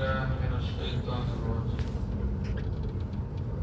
من الشيطان الرجيم.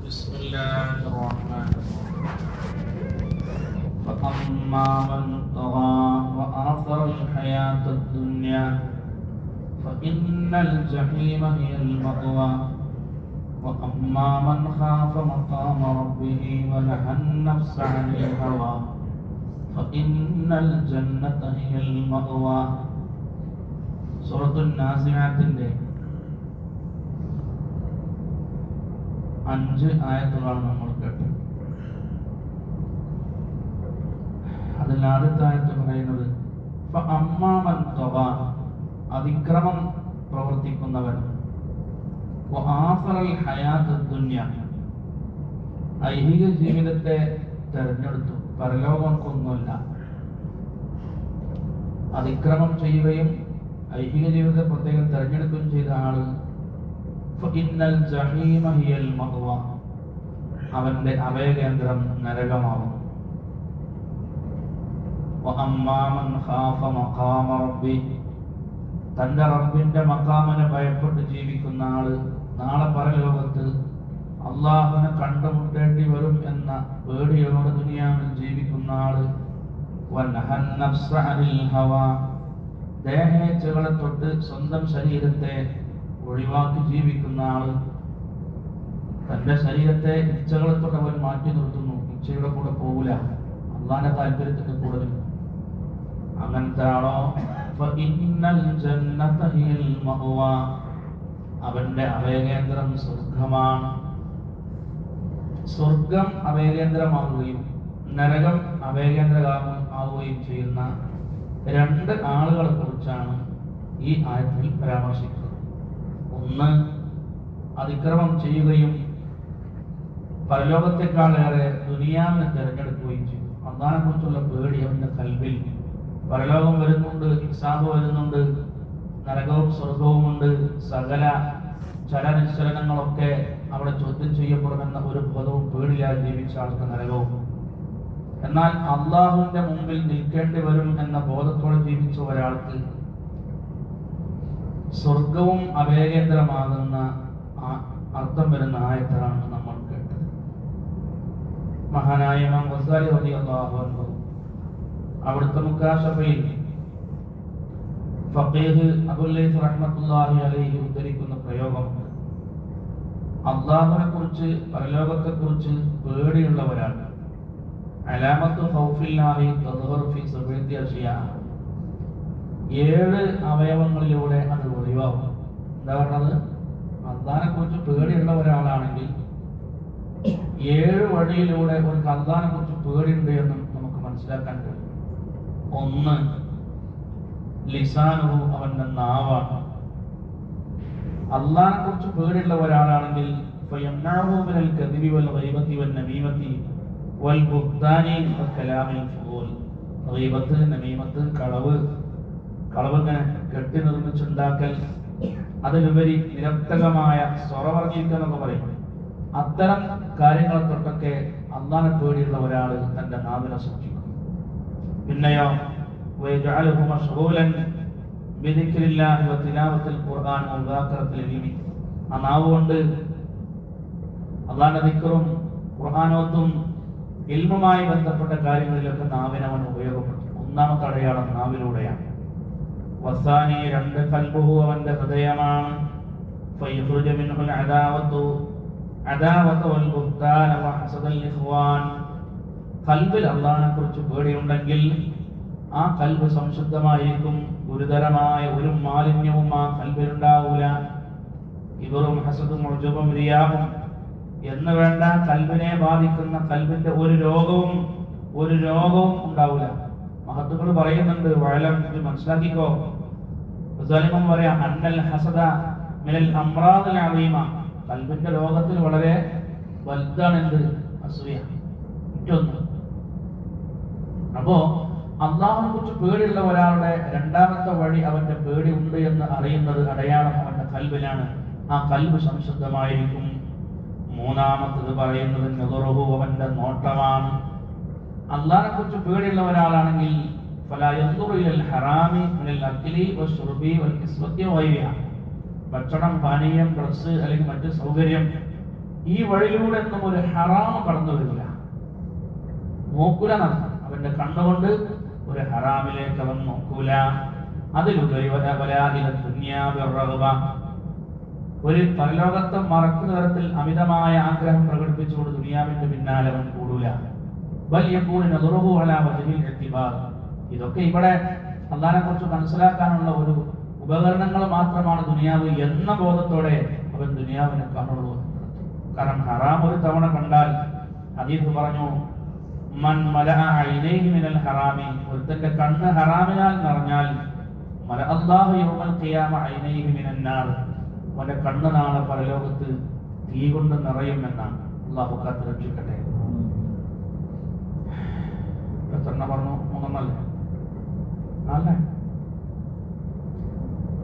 بسم الله الرحمن الرحيم. فأما من طغى وآثر الحياة الدنيا فإن الجحيم هي المأوى. وأما من خاف مقام ربه ونهى النفس عن الهوى فإن الجنة هي المأوى. سورة النازعات അഞ്ച് ആയത്തുകളാണ് നമ്മൾ കേട്ടത്. അതിൽ ആദ്യത്തെ ആയത്ത് പറയുന്നത് അമ്മാമൻ തൊവ അതിക്രമം പ്രവർത്തിക്കുന്നവൻ. ഐഹിക ജീവിതത്തെ തെരഞ്ഞെടുത്തു. പരലോകമൊന്നുമില്ല അതിക്രമം ചെയ്യുകയും ഐഹിക ജീവിതത്തെ പ്രത്യേകം തെരഞ്ഞെടുക്കുകയും ചെയ്ത ആൾ അവന്റെ അഭയകേന്ദ്രം റബ്ബി. തന്റെ റബ്ബിന്റെ മക്കാമനെ ഭയപ്പെട്ട് ജീവിക്കുന്ന ആൾ നാളെ പരലോകത്ത് അള്ളാഹുവിനെ കണ്ടുമുട്ടേണ്ടി വരും എന്ന പേടിയോട് ദുനിയാവിൽ ജീവിക്കുന്ന ആൾ ദേഹേച്ചകളെ തൊട്ട് സ്വന്തം ശരീരത്തെ ഒഴിവാക്കി ജീവിക്കുന്ന ആൾ തന്റെ ശരീരത്തെ ഇച്ഛകളെ തൊട്ട് അവൻ മാറ്റി നിർത്തുന്നു. ഇച്ഛയുടെ കൂടെ പോകില്ല അള്ളാന്റെ താല്പര്യത്തിന്റെ കൂടെ അങ്ങനത്തെ ആളോ അവന്റെ അഭയകേന്ദ്രം സ്വർഗമാണ് സ്വർഗം അഭയകേന്ദ്രമാവുകയും നരകം അഭയകേന്ദ്രമാവുകയും ചെയ്യുന്ന രണ്ട് ആളുകളെ കുറിച്ചാണ് ഈ ആയത്തിൽ പരാമർശിക്കുന്നത്. ഒന്ന് അതിക്രമം ചെയ്യുകയും പരലോകത്തെക്കാളേറെ ദുനിയാവിനെ തിരഞ്ഞെടുക്കുകയും ചെയ്തു. അന്നാനെ കുറിച്ചുള്ള പേടി അവന്റെ കൽവിൽ. പരലോകം വരുന്നുണ്ട് ഹിസാബ് വരുന്നുണ്ട് നരകവും സ്വർഗവുമുണ്ട് സകല ചലനിശ്ചലനങ്ങളൊക്കെ അവിടെ ചോദ്യം ചെയ്യപ്പെടുമെന്ന ഒരു ബോധവും പേടിയായി ജീവിച്ച ആൾക്ക് നരകവും. എന്നാൽ അള്ളാഹുവിന്റെ മുമ്പിൽ നിൽക്കേണ്ടി വരും എന്ന ബോധത്തോടെ ജീവിച്ച ഒരാൾക്ക് സ്വർഗവും അഭയകേന്ദ്രമാകുന്ന അർത്ഥം വരുന്ന ആയത്താണ് നമ്മൾ കേട്ടത്. മഹാനായ ഇമാം അവിടുത്തെ മുക്കാശഫയിൽ ഫഖീഹ് അബുല്ലൈഫ് റഹ്മത്തുല്ലാഹി അലൈഹി ഉദ്ധരിക്കുന്ന പ്രയോഗം അള്ളാഹുവിനെ കുറിച്ച് പരലോകത്തെ കുറിച്ച് പേടിയുള്ളവരാണ്. അലാമത്ത് ഖൗഫില്ലാഹി തദ്ഹറു ഫി സബീതി അഷിയ ഏഴ് അവയവങ്ങളിലൂടെ അത് ഒഴിവാകും എന്താ പറഞ്ഞത്? അള്ളാഹിനെ കുറിച്ച് പേടിയുള്ള ഒരാളാണെങ്കിൽ ഏഴ് വഴിയിലൂടെ ഒരു അള്ളാഹിനെ കുറിച്ച് പേടിയുണ്ട് എന്ന് നമുക്ക് മനസ്സിലാക്കാൻ കഴിയും. ഒന്ന് ലിസാനു അവന്റെ നാവാണ്. അള്ളാഹിനെ കുറിച്ച് പേടിയുള്ള ഒരാളാണെങ്കിൽ കളവ്. കളവങ്ങനെ കെട്ടി നിർമ്മിച്ചുണ്ടാക്കൽ. അതിലുപരി നിരർത്ഥകമായ സ്വറവർഗീക്കണമെന്ന് പറയും. അത്തരം കാര്യങ്ങളെ തൊട്ടൊക്കെ അന്നാനെ പേടിയുള്ള ഒരാൾ തന്റെ നാവിനെ സൂക്ഷിക്കും. പിന്നെയോ ആ നാവ് കൊണ്ട് അള്ളാന്റെ ദിക്കറും ഖുർആാനോത്തും ഇൽമുമായി ബന്ധപ്പെട്ട കാര്യങ്ങളിലൊക്കെ നാവിനവൻ ഉപയോഗപ്പെടുത്തും. ഒന്നാമത്തെ അടയാളം നാവിലൂടെയാണ്. വസാനി രണ്ട് കൽബുഹു അവന്റെ ഹൃദയമാണ് فيخرج منه العداوة عداوة والبهتان وحسد الإخوان കൽബിൽ അള്ളാഹിനെ കുറിച്ച് പേടിയുണ്ടെങ്കിൽ ആ കൽബ് സംശുദ്ധമായിരിക്കും ഗുരുതരമായ ഒരു മാലിന്യവും ആ കൽബിലുണ്ടാവൂല ഇവറും ഹസദും ഉജുബും റിയാവും എന്ന് വേണ്ട കൽബിനെ ബാധിക്കുന്ന കൽബിന്റെ ഒരു രോഗവും ഒരു രോഗവും ഉണ്ടാവില്ല മഹത്തുക്കൾ പറയുന്നുണ്ട് വയലം ഇത് മനസ്സിലാക്കിക്കോ. മുസലിമം പറയാം അന്നൽ ഹസദ മിനൽ അമ്രാദൽ കൽബിന്റെ രോഗത്തിൽ വളരെ വലുതാണ് എന്ത് അസൂയ. മറ്റൊന്ന്. അപ്പോ അള്ളാഹിനെ കുറിച്ച് പേടിയുള്ള ഒരാളുടെ രണ്ടാമത്തെ വഴി അവന്റെ പേടി ഉണ്ട് എന്ന് അറിയുന്നത് അടയാളം അവന്റെ കൽബിലാണ്. ആ കൽബ് സംശുദ്ധമായിരിക്കും. മൂന്നാമത്തത് പറയുന്നത് നെഹ്റുഹു അവന്റെ നോട്ടമാണ്. അള്ളാഹിനെ കുറിച്ച് പേടിയുള്ള ഒരാളാണെങ്കിൽ ഭക്ഷണം പാനീയം ഡ്രസ് അല്ലെങ്കിൽ മറ്റ് സൗകര്യം ഈ വഴിയിലൂടെ ഒന്നും ഒരു ഹറാമ കടന്നു വരില്ല. നോക്കൂല നടത്തണം അവന്റെ കണ്ണുകൊണ്ട് ഒരു ഹറാമിലേക്ക് അവൻ നോക്കൂല. അതിലുപരി ഒരു പരലോകത്തെ മറക്കുന്ന തരത്തിൽ അമിതമായ ആഗ്രഹം പ്രകടിപ്പിച്ചുകൊണ്ട് ദുനിയാവിന്റെ പിന്നാലെ അവൻ കൂടൂല. വലിയ കൂടിന് ദുർഹു അലാ വജഹിൽ ഇതൊക്കെ ഇവിടെ അള്ളാഹിനെ കുറിച്ച് മനസ്സിലാക്കാനുള്ള ഒരു ഉപകരണങ്ങൾ മാത്രമാണ് ദുനിയാവ് എന്ന ബോധത്തോടെ അവൻ ദുനിയാവിനെ കാണുള്ളൂ കാരണം ഹറാം ഒരു തവണ കണ്ടാൽ ഹദീസ് പറഞ്ഞു മൻ ഐനൈഹി മിനൽ ഹറാമി ഒരുത്തന്റെ കണ്ണ് ഹറാമിനാൽ നിറഞ്ഞാൽ മല അല്ലാഹു യൗമൽ ഖിയാമ ഐനൈഹി മിനന്നാർ നാർ. അവന്റെ കണ്ണ് നാളെ പരലോകത്ത് തീ കൊണ്ട് നിറയുമെന്നാണ് അള്ളാഹു കാത്ത് രക്ഷിക്കട്ടെ. എത്രണ്ണ പറഞ്ഞു മൂന്നെണ്ണല്ലേ? നാലേ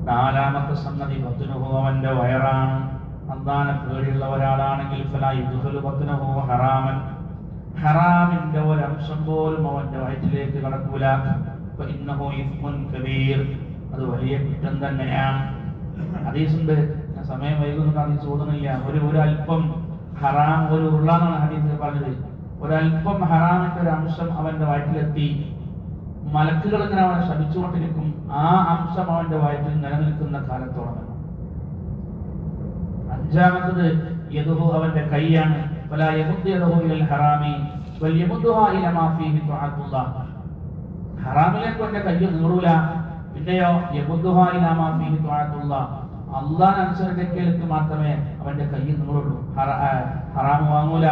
നാലാമത്തെ സംഗതി ബത്തുനുഹു അവന്റെ വയറാണ്. അന്താന പേടിയുള്ള ഒരാളാണെങ്കിൽ ബത്തുനുഹു ഹറാമൻ. ഹറാമിന്റെ ഒരംശം പോലും അവന്റെ വയറ്റിലേക്ക് കടക്കൂല. അത് വലിയ കുറ്റം തന്നെയാണ്. ഹദീസുണ്ട്. സമയം വൈകുന്നുണ്ട് ഹദീസ് ഓതുന്നില്ല ഒരു ഒരു അല്പം ഹറാം ഒരു ഉള്ളാന്നാണ് ഹദീസ് പറഞ്ഞത്. ഒരല്പം ഹറാമിന്റെ ഒരു അംശം അവന്റെ വയറ്റിലെത്തി. മലക്കുകൾ ഇങ്ങനെ അവനെ ശപിച്ചുകൊണ്ടിരിക്കും. ആ അംശം അവന്റെ വയറ്റിൽ നിലനിൽക്കുന്ന കാലത്തോളം അഞ്ചാമത്തത് യദുഹു അവന്റെ കൈയാണ്. ഹറാമി. ഹറാമിലേക്ക് അവന്റെ കയ്യ് നീറൂല. പിന്നെയോ യമുദ്ദുഹാ ഇല മാ ഫീഹി തുഅത്തുല്ലാഹ് അള്ളാഹ് അനുസരിക്കേക്ക് മാത്രമേ അവന്റെ കയ്യിൽ നീറുള്ളൂ. ഹറ- വാങ്ങൂല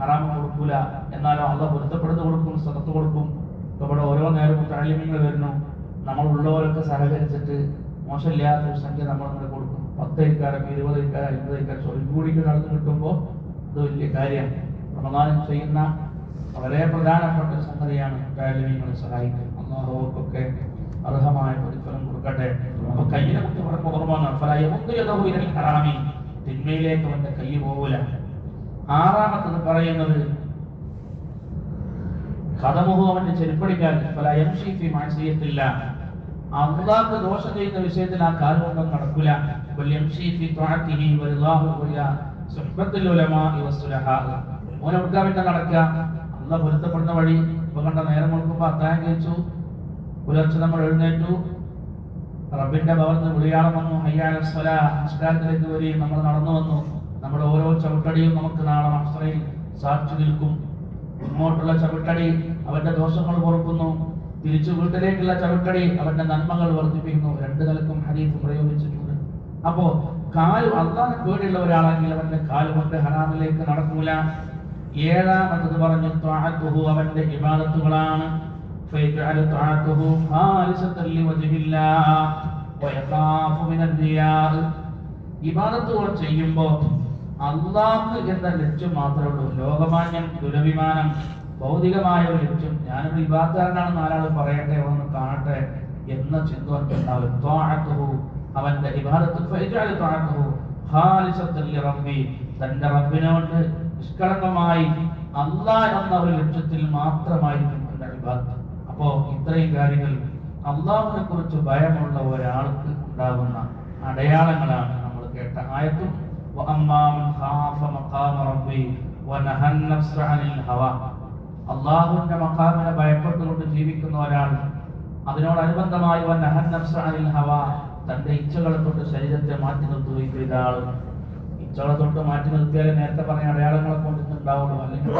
ഹറാം കൊടുക്കൂല. എന്നാലോ അള്ളാഹ് പൊരുത്തപ്പെടുന്നു കൊടുക്കും സതത്ത് കൊടുക്കും. ഇവിടെ ഓരോ നേരം താലിമ്യങ്ങൾ വരുന്നു. നമ്മൾ ഉള്ളവരൊക്കെ സഹകരിച്ചിട്ട് മോശമില്ലാത്ത ഒരു സംഖ്യ നമ്മൾ അങ്ങനെ കൊടുക്കും. പത്ത് ഏക്കാരം ഇരുപത് ഏക്കാരം അമ്പത് ഏക്കാരം സ്വയം കൂടിക്ക് നടന്നു കിട്ടുമ്പോൾ അത് വലിയ കാര്യമാണ്. റമദാനം ചെയ്യുന്ന വളരെ പ്രധാനപ്പെട്ട സംഗതിയാണ് താലിമ്യങ്ങളെ സഹായിക്കുന്നത് അള്ളാഹുക്കൊക്കെ അർഹമായ പ്രതിഫലം കൊടുക്കട്ടെ. അപ്പൊ കയ്യിനെ കുറിച്ച് വളരെ ഓർമ്മ തിന്മയിലേക്ക് അവന്റെ കൈ പോകൂല ആറാമത്തത് പറയുന്നത് കഥമുഖം അവന്റെ ചെരുപ്പടിക്കാൻ പല എം ഷീഫി മാനസീയത്തില്ല അള്ളാഹ് ദോഷം ചെയ്യുന്ന വിഷയത്തിൽ ആ കാലുകൊണ്ടും നടക്കില്ല ഓനെ കൊടുക്കാൻ പറ്റാൻ നടക്കുക അള്ള പൊരുത്തപ്പെടുന്ന വഴി ഇപ്പൊ കണ്ട നേരം കൊടുക്കുമ്പോ അത്തായം കഴിച്ചു പുലർച്ചെ നമ്മൾ എഴുന്നേറ്റു. റബ്ബിന്റെ ഭവനത്തിൽ വിളിയാളം വന്നു. ഹയ്യാല സ്വല നിസ്കാരത്തിലേക്ക് വരികയും നമ്മൾ നടന്നു വന്നു. നമ്മുടെ ഓരോ ചവിട്ടടിയും നമുക്ക് നാളെ അസ്ത്രയിൽ സാക്ഷി നിൽക്കും ഇങ്ങോട്ടുള്ള ചവിട്ടടി അവന്റെ ദോഷങ്ങൾ പൊറുക്കുന്നു തിരിച്ചു വീട്ടിലേക്കുള്ള ചവിട്ടടി അവന്റെ നന്മകൾ വർദ്ധിപ്പിക്കുന്നു. രണ്ടു നിലക്കും ഹരീഫ് പ്രയോഗിച്ചിട്ടുണ്ട്. അപ്പോ കാൽ അള്ളാഹ് പേടിയുള്ള ഒരാളാണെങ്കിൽ അവന്റെ കാലുകൊണ്ട് ഹറാമിലേക്ക് നടക്കൂല. ഏഴാമത്തത് പറഞ്ഞു ത്വാഹത്തുഹു അവന്റെ ഇബാദത്തുകളാണ്. ഇബാദത്തുകൾ ചെയ്യുമ്പോൾ അള്ളാഹ് എന്ന ലക്ഷ്യം മാത്രമേ ഉള്ളൂ. ലോകമാന്യം ദുരഭിമാനം ഭൗതികമായ ഒരു ലക്ഷ്യം. ഞാനൊരു വിവാഹക്കാരനാണെന്ന് ആരാളും പറയട്ടെ ഒന്ന് കാണട്ടെ എന്ന ചിന്ത ഉണ്ടാവും അവന്റെ തന്റെ റബ്ബിനോട് നിഷ്കളങ്കമായി അള്ളാഹ് എന്ന ഒരു ലക്ഷ്യത്തിൽ മാത്രമായിരിക്കും അവന്റെ ഇബാദത്ത്. അപ്പോ ഇത്രയും കാര്യങ്ങൾ അള്ളാഹുവിനെ കുറിച്ച് ഭയമുള്ള ഒരാൾക്ക് ഉണ്ടാകുന്ന അടയാളങ്ങളാണ് നമ്മൾ കേട്ട ആയത്തും وأما من خاف مقام ربي ونهى النفس عن الهوى അള്ളാഹുവിന്റെ മക്കാമിനെ ഭയപ്പെട്ടുകൊണ്ട് ജീവിക്കുന്ന ഒരാൾ അതിനോടനുബന്ധമായി വന്നഹൻ നഫ്സ അനിൽ ഹവ തന്റെ ഇച്ഛകളെ തൊട്ട് ശരീരത്തെ മാറ്റി നിർത്തുകയും ചെയ്ത ആൾ ഇച്ഛകളെ തൊട്ട് മാറ്റി നിർത്തിയാൽ നേരത്തെ പറഞ്ഞ അടയാളങ്ങളെ കൊണ്ട് ഉണ്ടാവുള്ളൂ അല്ലെങ്കിൽ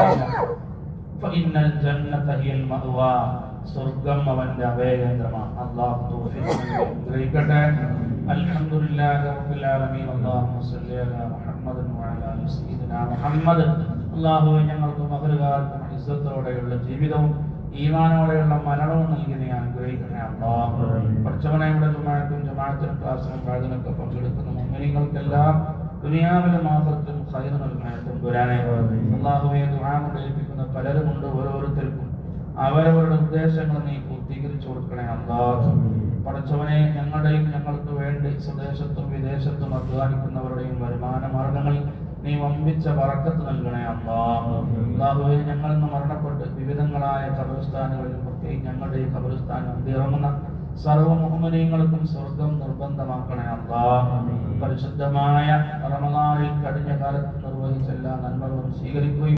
സ്വർഗം അവന്റെ അഭയകേന്ദ്രമാണ് അള്ളാഹു ഞങ്ങൾക്ക് ഇസ്സത്തോടെയുള്ള ജീവിതവും ഈമാനോടെയുള്ള മരണവും നൽകി നീ അനുഗ്രഹിക്കണേ അള്ളാഹ് പഠിച്ചവനെ ഇവിടെ ജമാഅത്തിനും ക്ലാസ്സിനും പ്രാർത്ഥനയൊക്കെ പങ്കെടുക്കുന്ന മുഅ്മിനീങ്ങൾക്കെല്ലാം ദുനിയാവിലും മാസത്തും ഖൈർ നൽകണേ തമ്പുരാനെ അള്ളാഹുവെ ദുആ കൊണ്ട് ഏൽപ്പിക്കുന്ന പലരുമുണ്ട് ഓരോരുത്തർക്കും. അവരവരുടെ ഉദ്ദേശങ്ങൾ നീ പൂർത്തീകരിച്ചു കൊടുക്കണേ അള്ളാഹ് പഠിച്ചവനെ ഞങ്ങളുടെയും ഞങ്ങൾക്ക് വേണ്ടി സ്വദേശത്തും വിദേശത്തും അധ്വാനിക്കുന്നവരുടെയും വരുമാന മാർഗങ്ങളിൽ നീ വമ്പിച്ച വറക്കത്ത് നൽകണേ അള്ളാഹ് അള്ളാഹുവെ ഞങ്ങളിന്ന് മരണപ്പെട്ട് വിവിധങ്ങളായ കബറിസ്ഥാനുകളിൽ പ്രത്യേകിച്ച് ഞങ്ങളുടെ ഈ കബറിസ്ഥാനം ഇറങ്ങുന്ന സർവ മുഹമ്മദീങ്ങൾക്കും സ്വർഗം നിർബന്ധമാക്കണേ അള്ളാ. പരിശുദ്ധമായ റമദാനിൽ കഴിഞ്ഞ കാലത്ത് നിർവഹിച്ച എല്ലാ നന്മകളും സ്വീകരിക്കുകയും